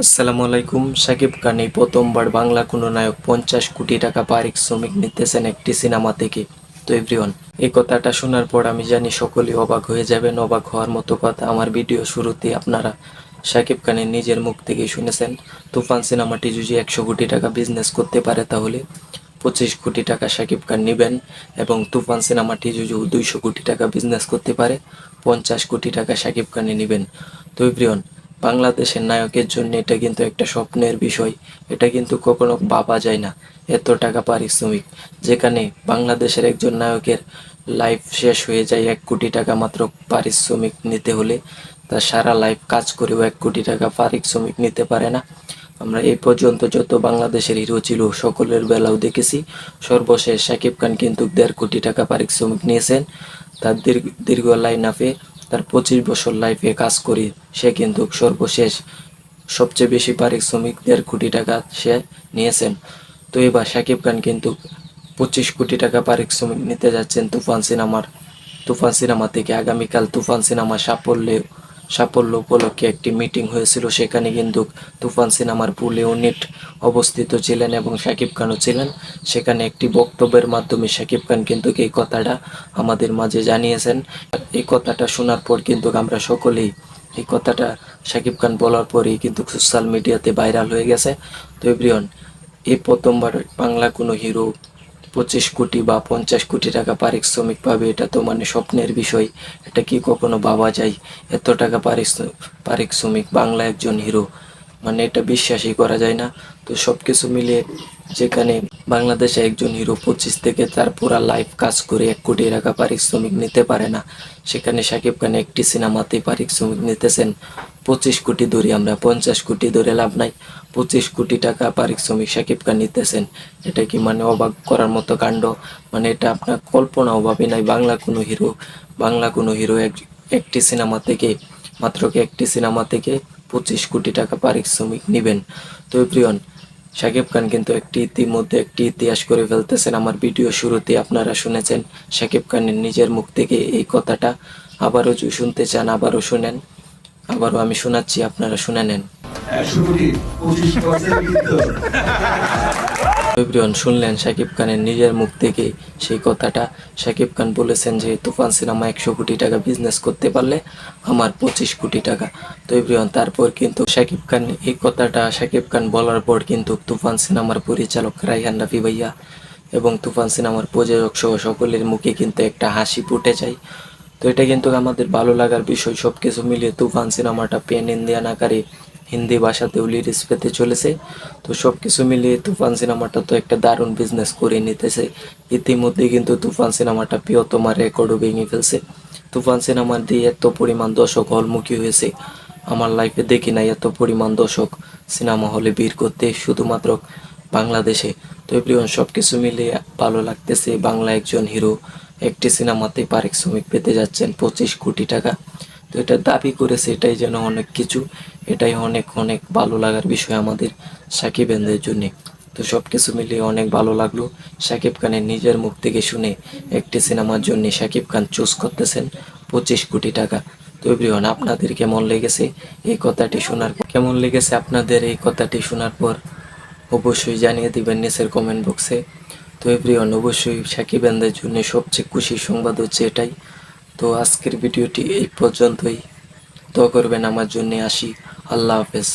আসসালামু আলাইকুম, সাকিব খান এই প্রথমবার বাংলা কোনো নায়ক পঞ্চাশ কোটি টাকা পারিশ্রমিক নিতেছেন একটি সিনেমা থেকে। তো এভরিওয়ান, এই কথাটা শোনার পর আমি জানি সকলেই অবাক হয়ে যাবেন, অবাক হওয়ার মতো কথা। আমার ভিডিও শুরুতে আপনারা সাকিব খানের নিজের মুখ থেকে শুনেছেন, তুফান সিনেমাটি যদি একশো কোটি টাকা বিজনেস করতে পারে তাহলে। পঁচিশ কোটি টাকা সাকিব খান নেবেন এবং তুফান সিনেমাটি যদি দুইশো কোটি টাকা বিজনেস করতে পারে, পঞ্চাশ কোটি টাকা সাকিব খানে নেবেন। তো এভরিওয়ান, বাংলাদেশের নায়কের জন্য এটা কিন্তু একটা স্বপ্নের বিষয়, এটা কিন্তু কখনো ভাবা যায় না, এত টাকা পারিশ্রমিক, যেখানে বাংলাদেশের একজন নায়কের লাইফ শেষ হয়ে যায় এক কোটি টাকা মাত্র পারিশ্রমিক নিতে হলে তার সারা লাইফ কাজ করেও এক কোটি টাকা পারিশ্রমিক নিতে পারে না। আমরা এই পর্যন্ত যত বাংলাদেশের হিরো ছিল সকলের বেলাও দেখেছি। সর্বশেষ শাকিব খান কিন্তু দেড় কোটি টাকা পারিশ্রমিক নিয়েছেন। তার দীর্ঘ লাইন আপে তার পঁচিশ বছর লাইফে কাজ করি সে কিন্তু সর্বশেষ সবচেয়ে বেশি পারিশ্রমিক দেড় কোটি টাকা সে নিয়েছেন। তো এবার শাকিব খান কিন্তু পঁচিশ কোটি টাকা পারিশ্রমিক নিতে যাচ্ছেন তুফান সিনেমার। তুফান সিনেমা থেকে আগামীকাল তুফান সিনেমা সাফল্যে সাফল্য উপলক্ষে একটি মিটিং হয়েছিল। সেখানে কিন্তু তুফান সিনেমার পুল ইউনিট অবস্থিত ছিলেন এবং শাকিব খানও ছিলেন। সেখানে একটি বক্তব্যের মাধ্যমে শাকিব খান কিন্তু এই কথাটা আমাদের মাঝে জানিয়েছেন। এই কথাটা শোনার পর কিন্তু আমরা সকলেই এই কথাটা শাকিব খান বলার পরেই কিন্তু সোশ্যাল মিডিয়াতে ভাইরাল হয়ে গেছে। তো এই প্রথমবার বাংলা কোনো হিরো পঁচিশ কোটি বা পঞ্চাশ কোটি টাকা পারিশ্রমিক পাবে, এটা তো মানে স্বপ্নের বিষয়। এটা কি কখনো ভাবা যায়? এত টাকা পারিশ্র- পারিশ্রমিক বাংলা একজন হিরো। মানে এটা বিশ্বাসই করা যায় না। তো সব কিছু মিলিয়ে যেখানে বাংলাদেশে একজন হিরো পঁচিশ থেকে তার পুরা লাইফ কাজ করে এক কোটি টাকা পারিশ্রমিক নিতে পারে না, সেখানে সাকিব খান একটি সিনেমাতে পারিশ্রমিক নিতেছেন। পঁচিশ কোটি ধরে আমরা পঞ্চাশ কোটি ধরে লাভ নাই। পঁচিশ কোটি টাকা পারিশ্রমিক সাকিব খান নিতেছেন। এটা কি মানে অবাক করার মতো কাণ্ড? মানে এটা আপনার কল্পনা অভাবে নাই। বাংলা কোনো হিরো, বাংলা কোনো হিরো একটি সিনেমা থেকে, মাত্র একটি সিনেমা থেকে পঁচিশ কোটি টাকা পারিশ্রমিক নেবেন? তো প্রিয়ন শাকিব খান কিন্তু একটি ইতিমধ্যে একটি ইতিহাস করে ফেলতেছেন। আমার ভিডিও শুরুতে আপনারা শুনেছেন শাকিব খানের নিজের মুখ থেকে এই কথাটা। আবারও শুনতে চান, আবারও শুনেন। আবারও আমি শোনাচ্ছি আপনারা শুনে নেন। এভরিওয়ান শুনলেন শাকিব খানের নিজের মুখ থেকে সেই কথাটা। শাকিব খান বলেছেন যে তুফান সিনেমা একশো কোটি টাকা বিজনেস করতে পারলে আমার পঁচিশ কোটি টাকা। তো এভরিওয়ান তারপর কিন্তু শাকিব খান এই কথাটা শাকিব খান বলার পর কিন্তু তুফান সিনেমার পরিচালক রাইহান রাফি ভাইয়া এবং তুফান সিনেমার প্রযোজক সহ সকলের মুখে কিন্তু একটা হাসি ফুটে যায়। তো এটা কিন্তু আমাদের ভালো লাগার বিষয়। সব কিছু মিলিয়ে তুফান সিনেমাটা পেন ইন্ডিয়ান আকারে হিন্দি ভাষাতেও লিরিক্স পেতে চলেছে। তো সব কিছু মিলিয়ে তুফান সিনেমাটা তো একটা দারুণ বিজনেস করে নিতেছে। ইতিমধ্যে কিন্তু তুফান সিনেমাটা প্রিয়তমা রেকর্ডও ভেঙে ফেলছে। তুফান সিনেমা দিয়ে এত পরিমাণ দর্শক হলমুখী হয়েছে। আমার লাইফে দেখি নাই এত পরিমাণ দর্শক সিনেমা হলে ভিড় করতে। শুধুমাত্র বাংলাদেশে। তো এভরিওয়ান সব কিছু মিলিয়ে ভালো লাগতেছে। বাংলা একজন হিরো একটি সিনেমাতে পারিশ্রমিক পেতে যাচ্ছেন পঁচিশ কোটি টাকা। তো এটা দাবি করেছে, এটাই যেন অনেক কিছু। এটাই অনেক অনেক ভালো লাগার বিষয় আমাদের সাকিব এনদের জন্য। তো সব কিছু মিলিয়ে অনেক ভালো লাগল। সাকিব খানের নিজের মুখ থেকে শুনে একটি সিনেমার জন্য সাকিব খান চুজ করতেছেন পঁচিশ কোটি টাকা। তো এভরিওয়ান, আপনাদের কেমন লেগেছে? এই কথাটি শোনার কেমন লেগেছে আপনাদের এই কথাটি শোনার পর? অবশ্যই জানিয়ে দিবেন নিচের কমেন্ট বক্সে তো এভরিওয়ান অবশ্যই সাকিব এনদের জন্য সবচেয়ে খুশির সংবাদ হচ্ছে এটাই। তো আজকের ভিডিওটি এই পর্যন্তই। তো করবেন আমার জন্য, আসি। আল্লাহ হাফেজ।